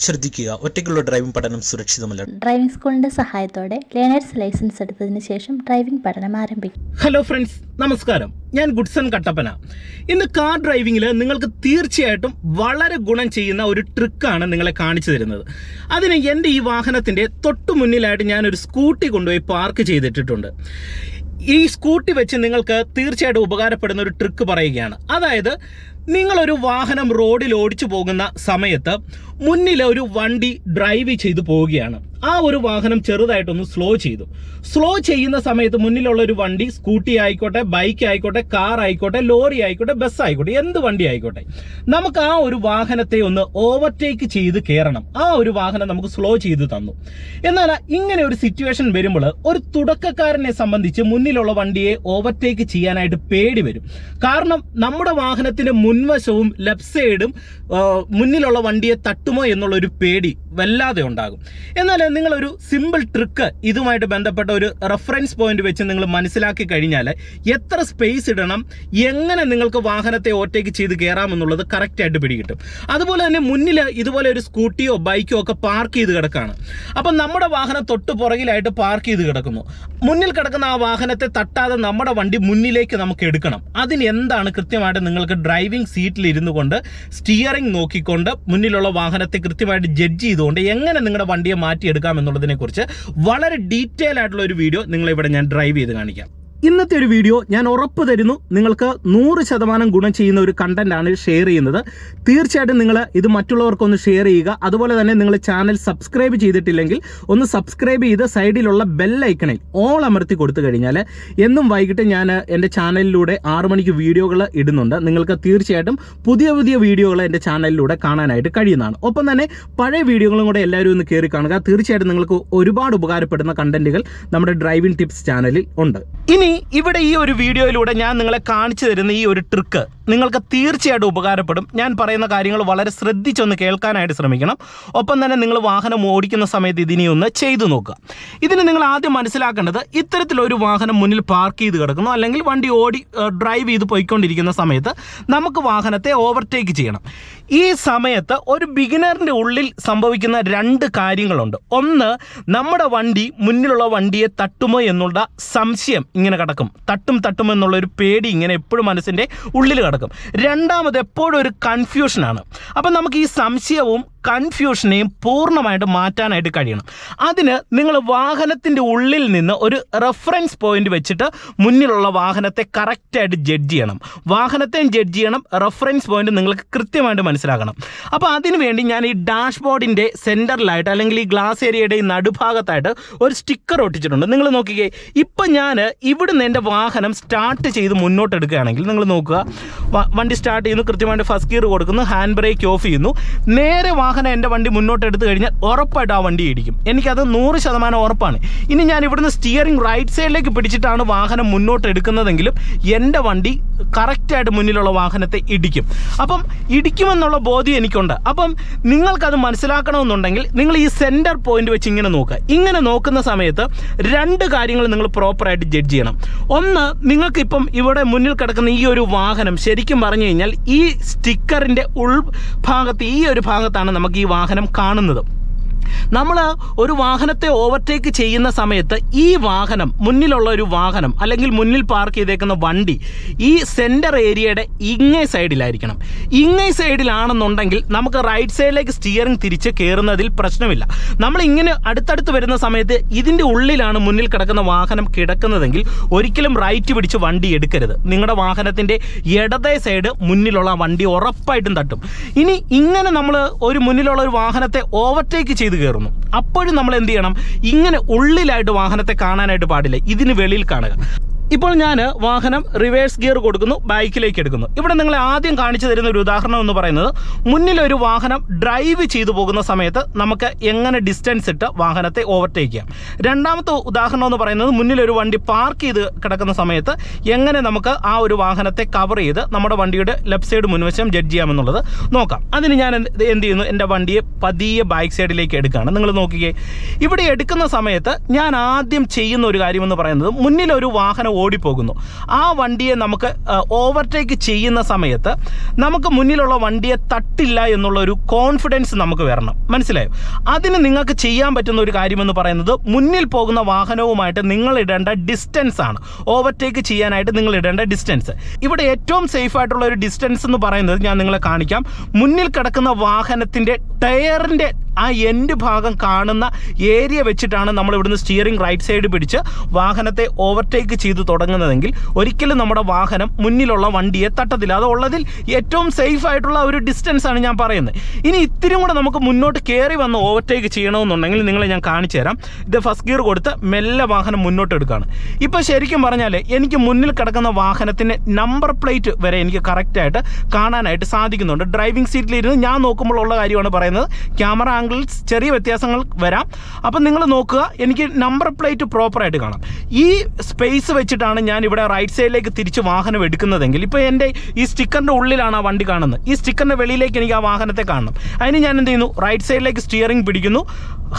ശ്രദ്ധിക്കുക. ഒറ്റയ്ക്കുള്ള ഡ്രൈവിംഗ് പഠനം സുരക്ഷിതമല്ല. ഡ്രൈവിംഗ് സ്കൂളിന്റെ സഹായത്തോടെ ലേണേഴ്സ് ലൈസൻസ് എടുത്തതിന് ശേഷം ഡ്രൈവിംഗ് പഠനം ആരംഭിക്കും. ഹലോ ഫ്രണ്ട്സ് നമസ്കാരം. ഞാൻ ഗുഡ്സൺ കട്ടപ്പന. ഇന്ന് കാർ ഡ്രൈവിംഗിൽ നിങ്ങൾക്ക് തീർച്ചയായിട്ടും വളരെ ഗുണം ചെയ്യുന്ന ഒരു ട്രിക്കാണ് നിങ്ങളെ കാണിച്ചു തരുന്നത്. അതിന് എന്റെ ഈ വാഹനത്തിന്റെ തൊട്ടു മുന്നിലായിട്ട് ഞാനൊരു ഒരു സ്കൂട്ടി കൊണ്ടുപോയി പാർക്ക് ചെയ്തിട്ടിട്ടുണ്ട്. ഈ സ്കൂട്ടി വെച്ച് നിങ്ങൾക്ക് തീർച്ചയായിട്ടും ഉപകാരപ്പെടുന്ന ഒരു ട്രിക്ക് പറയുകയാണ്. അതായത് നിങ്ങളൊരു വാഹനം റോഡിൽ ഓടിച്ചു പോകുന്ന സമയത്ത് മുന്നിൽ ഒരു വണ്ടി ഡ്രൈവ് ചെയ്തു പോവുകയാണ്. ആ ഒരു വാഹനം ചെറുതായിട്ടൊന്ന് സ്ലോ ചെയ്തു. സ്ലോ ചെയ്യുന്ന സമയത്ത് മുന്നിലുള്ള ഒരു വണ്ടി സ്കൂട്ടി ആയിക്കോട്ടെ ബൈക്ക് ആയിക്കോട്ടെ കാർ ആയിക്കോട്ടെ ലോറി ആയിക്കോട്ടെ ബസ് ആയിക്കോട്ടെ എന്ത് വണ്ടി ആയിക്കോട്ടെ. നമുക്ക് ആ ഒരു വാഹനത്തെ ഒന്ന് ഓവർടേക്ക് ചെയ്ത് കയറണം ആ ഒരു വാഹനം നമുക്ക് സ്ലോ ചെയ്ത് തന്നു. എന്നാൽ ഇങ്ങനെ ഒരു സിറ്റുവേഷൻ വരുമ്പോൾ ഒരു തുടക്കക്കാരനെ സംബന്ധിച്ച് മുന്നിലുള്ള വണ്ടിയെ ഓവർടേക്ക് ചെയ്യാനായിട്ട് പേടി വരും. കാരണം നമ്മുടെ വാഹനത്തിന്റെ മുൻവശവും ലെഫ്റ്റ് സൈഡും മുന്നിലുള്ള വണ്ടിയെ തട്ടുമോ എന്നുള്ള ഒരു പേടി വല്ലാതെ ഉണ്ടാകും. എന്നാൽ നിങ്ങളൊരു സിമ്പിൾ ട്രിക്ക് ഇതുമായിട്ട് ബന്ധപ്പെട്ട ഒരു റെഫറൻസ് പോയിന്റ് വെച്ച് നിങ്ങൾ മനസ്സിലാക്കി കഴിഞ്ഞാൽ എത്ര സ്പേസ് ഇടണം എങ്ങനെ നിങ്ങൾക്ക് വാഹനത്തെ ഓവർടേക്ക് ചെയ്ത് കയറാമെന്നുള്ളത് കറക്റ്റായിട്ട് പിടികിട്ടും. അതുപോലെ തന്നെ മുന്നിൽ ഇതുപോലെ ഒരു സ്കൂട്ടിയോ ബൈക്കോ ഒക്കെ പാർക്ക് ചെയ്ത് കിടക്കുകയാണ് അപ്പം നമ്മുടെ വാഹനം തൊട്ട് പുറകിലായിട്ട് പാർക്ക് ചെയ്ത് കിടക്കുന്നു. മുന്നിൽ കിടക്കുന്ന ആ വാഹനത്തെ തട്ടാതെ നമ്മുടെ വണ്ടി മുന്നിലേക്ക് നമുക്ക് എടുക്കണം. അതിന് എന്താണ് കൃത്യമായിട്ട് നിങ്ങൾക്ക് ഡ്രൈവിംഗ് സീറ്റിൽ ഇരുന്നു കൊണ്ട് സ്റ്റിയറിംഗ് നോക്കിക്കൊണ്ട് മുന്നിലുള്ള വാഹനത്തെ കൃത്യമായിട്ട് ജഡ്ജ് ചെയ്തുകൊണ്ട് എങ്ങനെ നിങ്ങളുടെ വണ്ടിയെ മാറ്റിയെടുക്കാം എന്നുള്ളതിനെക്കുറിച്ച് വളരെ ഡീറ്റെയിൽ ആയിട്ടുള്ള ഒരു വീഡിയോ നിങ്ങളിവിടെ ഞാൻ ഡ്രൈവ് ചെയ്ത് കാണിക്കാം. ഇന്നത്തെ ഒരു വീഡിയോ ഞാൻ ഉറപ്പ് തരുന്നു. നിങ്ങൾക്ക് നൂറ് ശതമാനം ഗുണം ചെയ്യുന്ന ഒരു കണ്ടന്റാണ് ഷെയർ ചെയ്യുന്നത്. തീർച്ചയായിട്ടും നിങ്ങൾ ഇത് മറ്റുള്ളവർക്കൊന്ന് ഷെയർ ചെയ്യുക. അതുപോലെ തന്നെ നിങ്ങൾ ചാനൽ സബ്സ്ക്രൈബ് ചെയ്തിട്ടില്ലെങ്കിൽ ഒന്ന് സബ്സ്ക്രൈബ് ചെയ്ത് സൈഡിലുള്ള ബെല്ലൈക്കണിൽ ഓൾ അമർത്തി കൊടുത്തു കഴിഞ്ഞാൽ എന്നും വൈകിട്ട് ഞാൻ എന്റെ ചാനലിലൂടെ ആറു മണിക്ക് വീഡിയോകൾ ഇടുന്നുണ്ട്. നിങ്ങൾക്ക് തീർച്ചയായിട്ടും പുതിയ പുതിയ വീഡിയോകൾ എന്റെ ചാനലിലൂടെ കാണാനായിട്ട് കഴിയുന്നതാണ്. ഒപ്പം തന്നെ പഴയ വീഡിയോകളും കൂടെ എല്ലാവരും ഒന്ന് കയറി കാണുക. തീർച്ചയായിട്ടും നിങ്ങൾക്ക് ഒരുപാട് ഉപകാരപ്പെടുന്ന കണ്ടന്റുകൾ നമ്മുടെ ഡ്രൈവിംഗ് ടിപ്സ് ചാനലിൽ ഉണ്ട്. ഇനി ഇവിടെ ഈ ഒരു വീഡിയോയിലൂടെ ഞാൻ നിങ്ങളെ കാണിച്ചു തരുന്ന ഈ ഒരു ട്രിക്ക് നിങ്ങൾക്ക് തീർച്ചയായിട്ടും ഉപകാരപ്പെടും. ഞാൻ പറയുന്ന കാര്യങ്ങൾ വളരെ ശ്രദ്ധിച്ചൊന്ന് കേൾക്കാനായിട്ട് ശ്രമിക്കണം. ഒപ്പം തന്നെ നിങ്ങൾ വാഹനം ഓടിക്കുന്ന സമയത്ത് ഇതിനെ ഒന്ന് ചെയ്തു നോക്കുക. ഇതിന് നിങ്ങൾ ആദ്യം മനസ്സിലാക്കേണ്ടത് ഇത്തരത്തിലൊരു വാഹനം മുന്നിൽ പാർക്ക് ചെയ്ത് കിടക്കുന്നു. അല്ലെങ്കിൽ വണ്ടി ഓടി ഡ്രൈവ് ചെയ്ത് പോയിക്കൊണ്ടിരിക്കുന്ന സമയത്ത് നമുക്ക് വാഹനത്തെ ഓവർടേക്ക് ചെയ്യണം. ഈ സമയത്ത് ഒരു ബിഗിനറിന്റെ ഉള്ളിൽ സംഭവിക്കുന്ന രണ്ട് കാര്യങ്ങളുണ്ട്. ഒന്ന് നമ്മുടെ വണ്ടി മുന്നിലുള്ള വണ്ടിയെ തട്ടുമോ എന്നുള്ള സംശയം ഇങ്ങനെ കിടക്കും. തട്ടും തട്ടും എന്നുള്ള ഒരു പേടി ഇങ്ങനെ എപ്പോഴും മനസ്സിന്റെ ഉള്ളിൽ കിടക്കും. രണ്ടാമത് എപ്പോഴും ഒരു കൺഫ്യൂഷനാണ് അപ്പം നമുക്ക് ഈ സംശയവും കൺഫ്യൂഷനെയും പൂർണമായിട്ട് മാറ്റാനായിട്ട് കഴിയണം. അതിന് നിങ്ങൾ വാഹനത്തിന്റെ ഉള്ളിൽ നിന്ന് ഒരു റെഫറൻസ് പോയിന്റ് വെച്ചിട്ട് മുന്നിലുള്ള വാഹനത്തെ കറക്റ്റായിട്ട് ജഡ്ജ് ചെയ്യണം. വാഹനത്തെയും ജഡ്ജ് ചെയ്യണം റെഫറൻസ് പോയിന്റ് നിങ്ങൾക്ക് കൃത്യമായിട്ട് മനസ്സിലാക്കണം അപ്പോൾ അതിനുവേണ്ടി ഞാൻ ഈ ഡാഷ്ബോർഡിന്റെ സെന്ററിലായിട്ട് അല്ലെങ്കിൽ ഈ ഗ്ലാസ് ഏരിയയുടെ ഈ നടുഭാഗത്തായിട്ട് ഒരു സ്റ്റിക്കർ ഒട്ടിച്ചിട്ടുണ്ട്. നിങ്ങൾ നോക്കിക്കേ ഇപ്പം ഞാൻ ഇവിടുന്ന് എന്റെ വാഹനം സ്റ്റാർട്ട് ചെയ്ത് മുന്നോട്ട് എടുക്കുകയാണെങ്കിൽ നിങ്ങൾ നോക്കുക. വണ്ടി സ്റ്റാർട്ട് ചെയ്യുന്നു കൃത്യമായിട്ട് ഫസ്റ്റ് ഗിയർ കൊടുക്കുന്നു ഹാൻഡ് ബ്രേക്ക് ഓഫ് ചെയ്യുന്നു. നേരെ വാഹനം എന്റെ വണ്ടി മുന്നോട്ട് എടുത്തു കഴിഞ്ഞാൽ ഉറപ്പായിട്ട് ആ വണ്ടി ഇടിക്കും. എനിക്കത് നൂറ് ശതമാനം ഉറപ്പാണ്. ഇനി ഞാൻ ഇവിടുന്ന് സ്റ്റിയറിംഗ് റൈറ്റ് സൈഡിലേക്ക് പിടിച്ചിട്ടാണ് വാഹനം മുന്നോട്ട് എടുക്കുന്നതെങ്കിലും എന്റെ വണ്ടി കറക്റ്റായിട്ട് മുന്നിലുള്ള വാഹനത്തെ ഇടിക്കും. അപ്പം ഇടിക്കുമെന്നുള്ള ബോധ്യം എനിക്കുണ്ട്. അപ്പം നിങ്ങൾക്കത് മനസ്സിലാക്കണമെന്നുണ്ടെങ്കിൽ നിങ്ങൾ ഈ സെന്റർ പോയിന്റ് വെച്ച് ഇങ്ങനെ നോക്കുക. ഇങ്ങനെ നോക്കുന്ന സമയത്ത് രണ്ട് കാര്യങ്ങൾ നിങ്ങൾ പ്രോപ്പറായിട്ട് ജഡ്ജ് ചെയ്യണം. ഒന്ന് നിങ്ങൾക്കിപ്പം ഇവിടെ മുന്നിൽ കിടക്കുന്ന ഈ ഒരു വാഹനം ശരിക്കും പറഞ്ഞു കഴിഞ്ഞാൽ ഈ സ്റ്റിക്കറിന്റെ ഉൾഭാഗത്ത് ഈ ഒരു ഭാഗത്താണ് നമുക്ക് ഈ വാഹനം കാണുന്നത്. നമ്മൾ ഒരു വാഹനത്തെ ഓവർടേക്ക് ചെയ്യുന്ന സമയത്ത് ഈ വാഹനം മുന്നിലുള്ള ഒരു വാഹനം അല്ലെങ്കിൽ മുന്നിൽ പാർക്ക് ചെയ്തേക്കുന്ന വണ്ടി ഈ സെന്റർ ഏരിയയുടെ ഇങ്ങേ സൈഡിലായിരിക്കണം ഇങ്ങേ സൈഡിലാണെന്നുണ്ടെങ്കിൽ നമുക്ക് റൈറ്റ് സൈഡിലേക്ക് സ്റ്റിയറിംഗ് തിരിച്ച് കയറുന്നതിൽ പ്രശ്നമില്ല. നമ്മൾ ഇങ്ങനെ അടുത്തടുത്ത് വരുന്ന സമയത്ത് ഇതിന്റെ ഉള്ളിലാണ് മുന്നിൽ കിടക്കുന്ന വാഹനം കിടക്കുന്നതെങ്കിൽ ഒരിക്കലും റൈറ്റ് പിടിച്ച് വണ്ടി എടുക്കരുത്. നിങ്ങളുടെ വാഹനത്തിന്റെ ഇടതേ സൈഡ് മുന്നിലുള്ള വണ്ടി ഉറപ്പായിട്ടും തട്ടും. ഇനി ഇങ്ങനെ നമ്മൾ ഒരു മുന്നിലുള്ള ഒരു വാഹനത്തെ ഓവർടേക്ക് ചെയ്ത് കയറുന്നു അപ്പോഴും നമ്മൾ എന്ത് ചെയ്യണം? ഇങ്ങനെ ഉള്ളിലായിട്ട് വാഹനത്തെ കാണാനായിട്ട് പാടില്ല. ഇതിന് വെളിയിൽ കാണുക. ഇപ്പോൾ ഞാൻ വാഹനം റിവേഴ്സ് ഗിയർ കൊടുക്കുന്നു ബൈക്കിലേക്ക് എടുക്കുന്നു. ഇവിടെ നിങ്ങൾ ആദ്യം കാണിച്ചു തരുന്ന ഒരു ഉദാഹരണം എന്ന് പറയുന്നത് മുന്നിലൊരു വാഹനം ഡ്രൈവ് ചെയ്തു പോകുന്ന സമയത്ത് നമുക്ക് എങ്ങനെ ഡിസ്റ്റൻസ് ഇട്ട് വാഹനത്തെ ഓവർടേക്ക് ചെയ്യാം. രണ്ടാമത്തെ ഉദാഹരണം എന്ന് പറയുന്നത് മുന്നിലൊരു വണ്ടി പാർക്ക് ചെയ്ത് കിടക്കുന്ന സമയത്ത് എങ്ങനെ നമുക്ക് ആ ഒരു വാഹനത്തെ കവർ ചെയ്ത് നമ്മുടെ വണ്ടിയുടെ ലെഫ്റ്റ് സൈഡ് മുൻവശം ജഡ്ജ് ചെയ്യാമെന്നുള്ളത് നോക്കാം. അതിന് ഞാൻ എന്ത് ചെയ്യുന്നു? എന്റെ വണ്ടിയെ പതിയെ ബൈക്ക് സൈഡിലേക്ക് എടുക്കുകയാണ്. നിങ്ങൾ നോക്കിക്കേ ഇവിടെ എടുക്കുന്ന സമയത്ത് ഞാൻ ആദ്യം ചെയ്യുന്ന ഒരു കാര്യമെന്ന് പറയുന്നത് മുന്നിലൊരു വാഹനം ഓടിപ്പോകുന്നു. ആ വണ്ടിയെ നമുക്ക് ഓവർടേക്ക് ചെയ്യുന്ന സമയത്ത് നമുക്ക് മുന്നിലുള്ള വണ്ടിയെ തട്ടില്ല എന്നുള്ള ഒരു കോൺഫിഡൻസ് നമുക്ക് വരണം. മനസ്സിലായോ? അതിന് നിങ്ങൾക്ക് ചെയ്യാൻ പറ്റുന്ന ഒരു കാര്യമെന്ന് പറയുന്നത് മുന്നിൽ പോകുന്ന വാഹനവുമായിട്ട് നിങ്ങൾ ഇടേണ്ട ഡിസ്റ്റൻസ് ആണ്. ഓവർടേക്ക് ചെയ്യാനായിട്ട് നിങ്ങൾ ഇടേണ്ട ഡിസ്റ്റൻസ് ഇവിടെ ഏറ്റവും സേഫ് ആയിട്ടുള്ള ഒരു ഡിസ്റ്റൻസ് എന്ന് പറയുന്നത് ഞാൻ നിങ്ങളെ കാണിക്കാം. മുന്നിൽ കിടക്കുന്ന വാഹനത്തിന്റെ ടയറിന്റെ ആ എൻഡ് ഭാഗം കാണുന്ന ഏരിയ വെച്ചിട്ടാണ് നമ്മൾ ഇവിടുന്ന് സ്റ്റിയറിംഗ് റൈറ്റ് സൈഡ് പിടിച്ച് വാഹനത്തെ ഓവർടേക്ക് ചെയ്ത് തുടങ്ങുന്നതെങ്കിൽ ഒരിക്കലും നമ്മുടെ വാഹനം മുന്നിലുള്ള വണ്ടിയെ തട്ടത്തില്ല. അത് ഉള്ളതിൽ ഏറ്റവും സേഫ് ആയിട്ടുള്ള ഒരു ഡിസ്റ്റൻസ് ആണ് ഞാൻ പറയുന്നത്. ഇനി ഇത്തിരി കൂടെ നമുക്ക് മുന്നോട്ട് കയറി വന്ന് ഓവർടേക്ക് ചെയ്യണമെന്നുണ്ടെങ്കിൽ നിങ്ങളെ ഞാൻ കാണിച്ചു തരാം. ഇത് ഫസ്റ്റ് ഗിയർ കൊടുത്ത് മെല്ലെ വാഹനം മുന്നോട്ട് എടുക്കുകയാണ് ഇപ്പോൾ ശരിക്കും പറഞ്ഞാൽ എനിക്ക് മുന്നിൽ കിടക്കുന്ന വാഹനത്തിന്റെ നമ്പർ പ്ലേറ്റ് വരെ എനിക്ക് കറക്റ്റായിട്ട് കാണാനായിട്ട് സാധിക്കുന്നുണ്ട്. ഡ്രൈവിംഗ് സീറ്റിലിരുന്ന് ഞാൻ നോക്കുമ്പോൾ ഉള്ള കാര്യമാണ് പറയുന്നത്. ക്യാമറ ആംഗിളിൽ ചെറിയ വ്യത്യാസങ്ങൾ വരാം. അപ്പം നിങ്ങൾ നോക്കുക എനിക്ക് നമ്പർ പ്ലേറ്റ് പ്രോപ്പറായിട്ട് കാണാം. ഈ സ്പേസ് വെച്ചിട്ടാണ് ഞാൻ ഇവിടെ റൈറ്റ് സൈഡിലേക്ക് തിരിച്ച് വാഹനം എടുക്കുന്നതെങ്കിൽ ഇപ്പോൾ എന്റെ ഈ സ്റ്റിക്കറിന്റെ ഉള്ളിലാണ് ആ വണ്ടി കാണുന്നത്. ഈ സ്റ്റിക്കറിന്റെ വെളിയിലേക്ക് എനിക്ക് ആ വാഹനത്തെ കാണണം. അതിന് ഞാൻ എന്ത് ചെയ്യുന്നു? റൈറ്റ് സൈഡിലേക്ക് സ്റ്റിയറിംഗ് പിടിക്കുന്നു.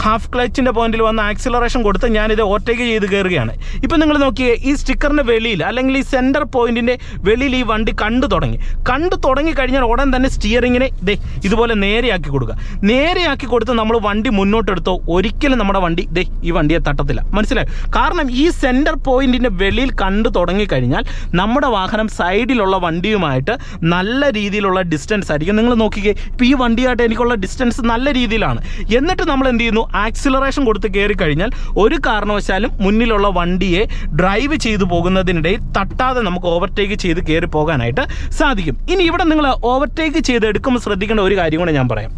ഹാഫ് ക്ലച്ചിന്റെ പോയിന്റിൽ വന്ന് ആക്സിലറേഷൻ കൊടുത്ത് ഞാനിത് ഓവർടേക്ക് ചെയ്ത് കയറുകയാണ്. ഇപ്പം നിങ്ങൾ നോക്കിയേ ഈ സ്റ്റിക്കറിന്റെ വെളിയിൽ അല്ലെങ്കിൽ ഈ സെന്റർ പോയിന്റിന്റെ വെളിയിൽ ഈ വണ്ടി കണ്ടു തുടങ്ങി. കണ്ടു തുടങ്ങി കഴിഞ്ഞാൽ ഉടൻ തന്നെ സ്റ്റിയറിങ്ങിനെ ഇതേ ഇതുപോലെ നേരെയാക്കി കൊടുക്കുക. നേരെയാക്കി കൊടുത്ത് നമ്മൾ വണ്ടി മുന്നോട്ടെടുത്തോ ഒരിക്കലും നമ്മുടെ വണ്ടി ദേ ഈ വണ്ടിയെ തട്ടത്തില്ല. മനസ്സിലായി? കാരണം ഈ സെന്റർ പോയിന്റിന്റെ വെളിയിൽ കണ്ടു തുടങ്ങിക്കഴിഞ്ഞാൽ നമ്മുടെ വാഹനം സൈഡിലുള്ള വണ്ടിയുമായിട്ട് നല്ല രീതിയിലുള്ള ഡിസ്റ്റൻസ് ആയിരിക്കും. നിങ്ങൾ നോക്കിക്കേ ഇപ്പോൾ ഈ വണ്ടിയായിട്ട് എനിക്കുള്ള ഡിസ്റ്റൻസ് നല്ല രീതിയിലാണ്. എന്നിട്ട് നമ്മൾ എന്ത് ചെയ്യുന്നു? ആക്സിലറേഷൻ കൊടുത്ത് കയറി കഴിഞ്ഞാൽ ഒരു കാരണവശാലും മുന്നിലുള്ള വണ്ടിയെ ഡ്രൈവ് ചെയ്തു പോകുന്നതിനിടയിൽ തട്ടാതെ നമുക്ക് ഓവർടേക്ക് ചെയ്ത് കയറി പോകാനായിട്ട് സാധിക്കും. ഇനി ഇവിടെ നിങ്ങൾ ഓവർടേക്ക് ചെയ്ത് എടുക്കുമ്പോൾ ശ്രദ്ധിക്കേണ്ട ഒരു കാര്യം കൂടെ ഞാൻ പറയാം.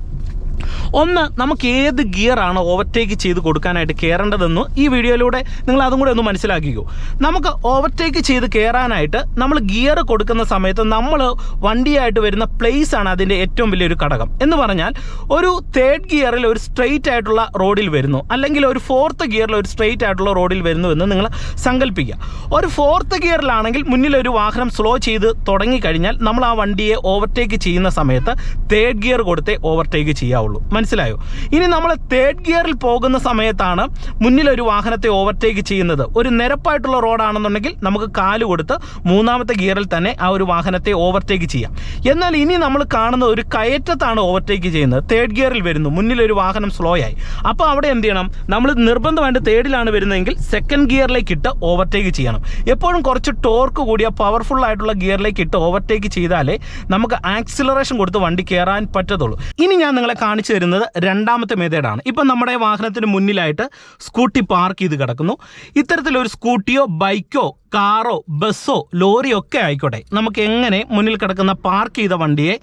ഒന്ന് നമുക്ക് ഏത് ഗിയറാണ് ഓവർടേക്ക് ചെയ്ത് കൊടുക്കാനായിട്ട് കയറേണ്ടതെന്ന് ഈ വീഡിയോയിലൂടെ നിങ്ങൾ അതും കൂടെ ഒന്ന് മനസ്സിലാക്കിക്കോ. നമുക്ക് ഓവർടേക്ക് ചെയ്ത് കയറാനായിട്ട് നമ്മൾ ഗിയർ കൊടുക്കുന്ന സമയത്ത് നമ്മൾ വണ്ടിയായിട്ട് വരുന്ന പ്ലേസ് ആണ് അതിന്റെ ഏറ്റവും വലിയൊരു ഘടകം. എന്ന് പറഞ്ഞാൽ ഒരു തേർഡ് ഗിയറിൽ ഒരു സ്ട്രെയിറ്റ് ആയിട്ടുള്ള റോഡിൽ വരുന്നു. അല്ലെങ്കിൽ ഒരു ഫോർത്ത് ഗിയറിൽ ഒരു സ്ട്രെയിറ്റ് ആയിട്ടുള്ള റോഡിൽ വരുന്നു എന്ന് നിങ്ങൾ സങ്കല്പിക്കുക ഒരു ഫോർത്ത് ഗിയറിലാണെങ്കിൽ മുന്നിൽ ഒരു വാഹനം സ്ലോ ചെയ്ത് തുടങ്ങിക്കഴിഞ്ഞാൽ നമ്മൾ ആ വണ്ടിയെ ഓവർടേക്ക് ചെയ്യുന്ന സമയത്ത് തേർഡ് ഗിയർ കൊടുത്തേ ഓവർടേക്ക് ചെയ്യാവുള്ളൂ. മനസ്സിലായോ? ഇനി നമ്മൾ തേർഡ് ഗിയറിൽ പോകുന്ന സമയത്താണ് മുന്നിൽ ഒരു വാഹനത്തെ ഓവർടേക്ക് ചെയ്യുന്നത്. ഒരു നിരപ്പായിട്ടുള്ള റോഡാണെന്നുണ്ടെങ്കിൽ നമുക്ക് കാൽ കൊടുത്ത് മൂന്നാമത്തെ ഗിയറിൽ തന്നെ ആ ഒരു വാഹനത്തെ ഓവർടേക്ക് ചെയ്യാം. എന്നാൽ ഇനി നമ്മൾ കാണുന്ന ഒരു കയറ്റത്താണ് ഓവർടേക്ക് ചെയ്യുന്നത്. തേർഡ് ഗിയറിൽ വരുന്നു. മുന്നിൽ ഒരു വാഹനം സ്ലോ ആയി. അപ്പോൾ അവിടെ എന്ത് ചെയ്യണം? നമ്മൾ നിർബന്ധമായിട്ട് തേർഡിലാണ് വരുന്നതെങ്കിൽ സെക്കൻഡ് ഗിയറിലേക്ക് ഇട്ട് ഓവർടേക്ക് ചെയ്യണം. എപ്പോഴും കുറച്ച് ടോർക്ക് കൂടിയ പവർഫുൾ ആയിട്ടുള്ള ഗിയറിലേക്ക് ഇട്ട് ഓവർടേക്ക് ചെയ്താലേ നമുക്ക് ആക്സിലറേഷൻ കൊടുത്ത് വണ്ടി കയറാൻ പറ്റത്തുള്ളൂ. ഇനി ഞാൻ നിങ്ങളെ കാണിച്ചു തരുന്നത് രണ്ടാമത്തെ മെത്തേഡാണ് ഇപ്പം നമ്മുടെ വാഹനത്തിന് മുന്നിലായിട്ട് സ്കൂട്ടി പാർക്ക് ചെയ്ത് കിടക്കുന്നു. ഇത്തരത്തിലൊരു സ്കൂട്ടിയോ ബൈക്കോ കാറോ ബസ്സോ ലോറിയോ ഒക്കെ ആയിക്കോട്ടെ. നമുക്ക് എങ്ങനെ മുന്നിൽ കിടക്കുന്ന പാർക്ക് ചെയ്ത വണ്ടിയെ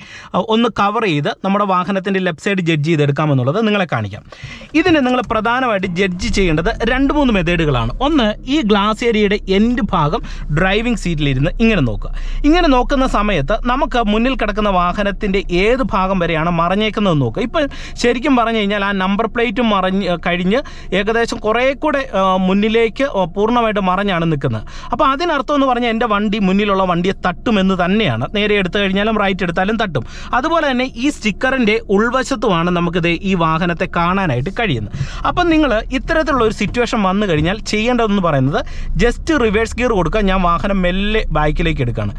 ഒന്ന് കവർ ചെയ്ത് നമ്മുടെ വാഹനത്തിന്റെ ലെഫ്റ്റ് സൈഡ് ജഡ്ജ് ചെയ്തെടുക്കാമെന്നുള്ളത് നിങ്ങളെ കാണിക്കാം. ഇതിന് നിങ്ങൾ പ്രധാനമായിട്ട് ജഡ്ജ് ചെയ്യേണ്ടത് രണ്ട് മൂന്ന് മെത്തേഡുകളാണ്. ഒന്ന് ഈ ഗ്ലാസ് ഏരിയയുടെ എൻഡ് ഭാഗം ഡ്രൈവിംഗ് സീറ്റിലിരുന്ന് ഇങ്ങനെ നോക്കുക. ഇങ്ങനെ നോക്കുന്ന സമയത്ത് നമുക്ക് മുന്നിൽ കിടക്കുന്ന വാഹനത്തിന്റെ ഏത് ഭാഗം വരെയാണ് മറഞ്ഞേക്കുന്നത് നോക്കുക. ഇപ്പം ശരിക്കും പറഞ്ഞു കഴിഞ്ഞാൽ ആ നമ്പർ പ്ലേറ്റും മറഞ്ഞ് കഴിഞ്ഞ് ഏകദേശം കുറേ കൂടെ മുന്നിലേക്ക് പൂർണമായിട്ട് മറഞ്ഞാണ് നിൽക്കുന്നത്. അപ്പോൾ അതിനർത്ഥം എന്ന് പറഞ്ഞാൽ എന്റെ വണ്ടി മുന്നിലുള്ള വണ്ടിയെ തട്ടുമെന്ന് തന്നെയാണ്. നേരെ എടുത്തു കഴിഞ്ഞാലും റൈറ്റ് എടുത്താലും തട്ടും. അതുപോലെ തന്നെ ഈ സ്റ്റിക്കറിന്റെ ഉൾവശത്തുമാണ് നമുക്കിത് ഈ വാഹനത്തെ കാണാനായിട്ട് കഴിയുന്നത്. അപ്പം നിങ്ങൾ ഇത്തരത്തിലുള്ള ഒരു സിറ്റുവേഷൻ വന്നു കഴിഞ്ഞാൽ ചെയ്യേണ്ടതെന്ന് പറയുന്നത് ജസ്റ്റ് റിവേഴ്സ് ഗിയർ കൊടുക്കുക ഞാൻ വാഹനം മെല്ലെ ബാക്കിലേക്ക് എടുക്കുകയാണ്.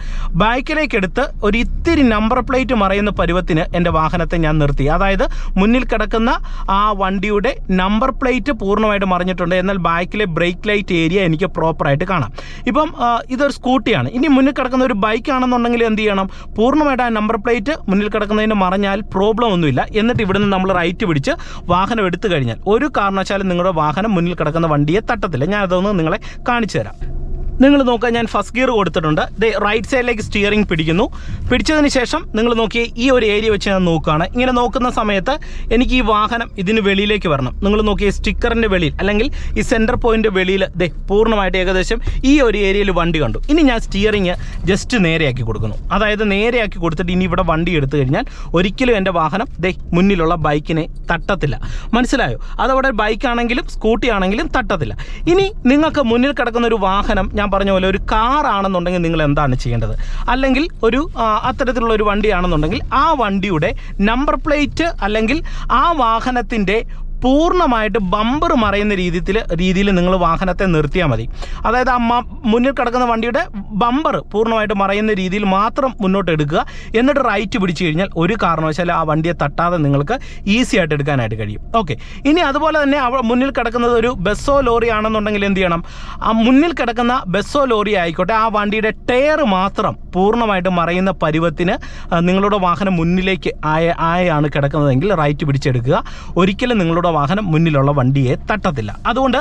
ബാക്കിലേക്ക് എടുത്ത് ഒരു ഇത്തിരി നമ്പർ പ്ലേറ്റ് മറയുന്ന പരുവത്തിന് എന്റെ വാഹനത്തെ ഞാൻ നിർത്തി. അതായത് മുന്നിൽ കിടക്കുന്ന ആ വണ്ടിയുടെ നമ്പർ പ്ലേറ്റ് പൂർണമായിട്ട് മറിഞ്ഞിട്ടുണ്ട്. എന്നാൽ ബാക്കിലെ ബ്രേക്ക് ലൈറ്റ് ഏരിയ എനിക്ക് പ്രോപ്പറായിട്ട് കാണാം. ഇപ്പം ഇതൊരു സ്കൂട്ടിയാണ്. ഇനി മുന്നിൽ കിടക്കുന്ന ഒരു ബൈക്ക് ആണെന്നുണ്ടെങ്കിൽ എന്ത് ചെയ്യണം? പൂർണമായിട്ട് ആ നമ്പർ പ്ലേറ്റ് മുന്നിൽ കിടക്കുന്നതിന് മറഞ്ഞാൽ പ്രോബ്ലം ഒന്നുമില്ല. എന്നിട്ട് ഇവിടുന്ന് നമ്മൾ റൈറ്റ് പിടിച്ച് വാഹനം എടുത്തു കഴിഞ്ഞാൽ ഒരു കാരണവശാലും നിങ്ങളുടെ വാഹനം മുന്നിൽ കിടക്കുന്ന വണ്ടിയെ തട്ടത്തില്ല. ഞാൻ അതൊന്ന് നിങ്ങളെ കാണിച്ചു തരാം. നിങ്ങൾ നോക്കുക ഞാൻ ഫസ്റ്റ് ഗിയർ കൊടുത്തിട്ടുണ്ട്. ദേ റൈറ്റ് സൈഡിലേക്ക് സ്റ്റിയറിംഗ് പിടിക്കുന്നു. പിടിച്ചതിന് ശേഷം നിങ്ങൾ നോക്കിയ ഈ ഒരു ഏരിയ വെച്ച് ഞാൻ നോക്കുകയാണ്. ഇങ്ങനെ നോക്കുന്ന സമയത്ത് എനിക്ക് ഈ വാഹനം ഇതിന് വെളിയിലേക്ക് വരണം. നിങ്ങൾ നോക്കിയ സ്റ്റിക്കറിന്റെ വെളിയിൽ അല്ലെങ്കിൽ ഈ സെന്റർ പോയിന്റ് വെളിയിൽ ദേ പൂർണമായിട്ട് ഏകദേശം ഈ ഒരു ഏരിയയിൽ വണ്ടി കണ്ടു. ഇനി ഞാൻ സ്റ്റിയറിങ് ജസ്റ്റ് നേരെയാക്കി കൊടുക്കുന്നു. അതായത് നേരെയാക്കി കൊടുത്തിട്ട് ഇനി ഇവിടെ വണ്ടി എടുത്തു കഴിഞ്ഞാൽ ഒരിക്കലും എന്റെ വാഹനം ദേ മുന്നിലുള്ള ബൈക്കിനെ തട്ടത്തില്ല. മനസ്സിലായോ? അതവിടെ ബൈക്കാണെങ്കിലും സ്കൂട്ടി ആണെങ്കിലും തട്ടത്തില്ല. ഇനി നിങ്ങൾക്ക് മുന്നിൽ കിടക്കുന്ന ഒരു വാഹനം ഞാൻ പറഞ്ഞ പോലെ ഒരു കാറാണെന്നുണ്ടെങ്കിൽ നിങ്ങൾ എന്താണ് ചെയ്യേണ്ടത്? അല്ലെങ്കിൽ ഒരു അത്തരത്തിലുള്ള ഒരു വണ്ടിയാണെന്നുണ്ടെങ്കിൽ ആ വണ്ടിയുടെ നമ്പർ പ്ലേറ്റ് അല്ലെങ്കിൽ ആ വാഹനത്തിന്റെ പൂർണമായിട്ട് ബമ്പർ മറയുന്ന രീതിയിൽ രീതിയിൽ നിങ്ങൾ വാഹനത്തെ നിർത്തിയാൽ മതി. അതായത് ആ മുന്നിൽ കിടക്കുന്ന വണ്ടിയുടെ ബമ്പർ പൂർണമായിട്ട് മറയുന്ന രീതിയിൽ മാത്രം മുന്നോട്ട് എടുക്കുക. എന്നിട്ട് റൈറ്റ് പിടിച്ചു കഴിഞ്ഞാൽ ഒരു കാരണവശാലും ആ വണ്ടിയെ തട്ടാതെ നിങ്ങൾക്ക് ഈസി ആയിട്ട് എടുക്കാനായിട്ട് കഴിയും. ഓക്കെ ഇനി അതുപോലെ തന്നെ മുന്നിൽ കിടക്കുന്നത് ഒരു ബസ്സോ ലോറി ആണെന്നുണ്ടെങ്കിൽ എന്ത് ചെയ്യണം? ആ മുന്നിൽ കിടക്കുന്ന ബസ്സോ ലോറി ആയിക്കോട്ടെ ആ വണ്ടിയുടെ ടയർ മാത്രം പൂർണമായിട്ട് മറയുന്ന പരുവത്തിന് നിങ്ങളുടെ വാഹനം മുന്നിലേക്ക് ആയ ആയാണ് കിടക്കുന്നതെങ്കിൽ റൈറ്റ് പിടിച്ചെടുക്കുക ഒരിക്കലും നിങ്ങളുടെ വാഹനം മുന്നിലുള്ള വണ്ടിയെ തട്ടത്തില്ല. അതുകൊണ്ട്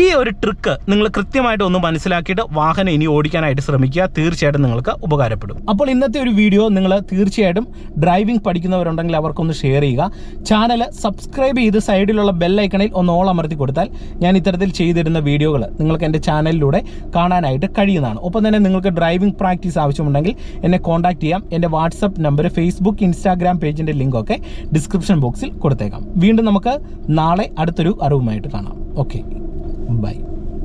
ഈ ഒരു ട്രിക്ക് നിങ്ങൾ കൃത്യമായിട്ട് ഒന്ന് മനസ്സിലാക്കിയിട്ട് വാഹനം ഇനി ഓടിക്കാനായിട്ട് ശ്രമിക്കുക. തീർച്ചയായിട്ടും നിങ്ങൾക്ക് ഉപകാരപ്പെടും. അപ്പോൾ ഇന്നത്തെ ഒരു വീഡിയോ നിങ്ങൾ തീർച്ചയായിട്ടും ഡ്രൈവിംഗ് പഠിക്കുന്നവരുണ്ടെങ്കിൽ അവർക്കൊന്ന് ഷെയർ ചെയ്യുക. ചാനൽ സബ്സ്ക്രൈബ് ചെയ്ത് സൈഡിലുള്ള ബെല്ലൈക്കണിൽ ഒന്ന് ഓൾ അമർത്തി കൊടുത്താൽ ഞാൻ ഇത്തരത്തിൽ ചെയ്തിരുന്ന വീഡിയോകൾ നിങ്ങൾക്ക് എന്റെ ചാനലിലൂടെ കാണാനായിട്ട് കഴിയുന്നതാണ്. ഒപ്പം തന്നെ നിങ്ങൾക്ക് ഡ്രൈവിംഗ് പ്രാക്ടീസ് ആവശ്യമുണ്ടെങ്കിൽ എന്നെ കോൺടാക്ട് ചെയ്യാം. എന്റെ വാട്സപ്പ് നമ്പർ ഫേസ്ബുക്ക് ഇൻസ്റ്റാഗ്രാം പേജിന്റെ ലിങ്കൊക്കെ ഡിസ്ക്രിപ്ഷൻ ബോക്സിൽ കൊടുത്തേക്കാം. വീണ്ടും നമുക്ക് നാളെ അടുത്തൊരു അറിവുമായിട്ട് കാണാം. Okay bye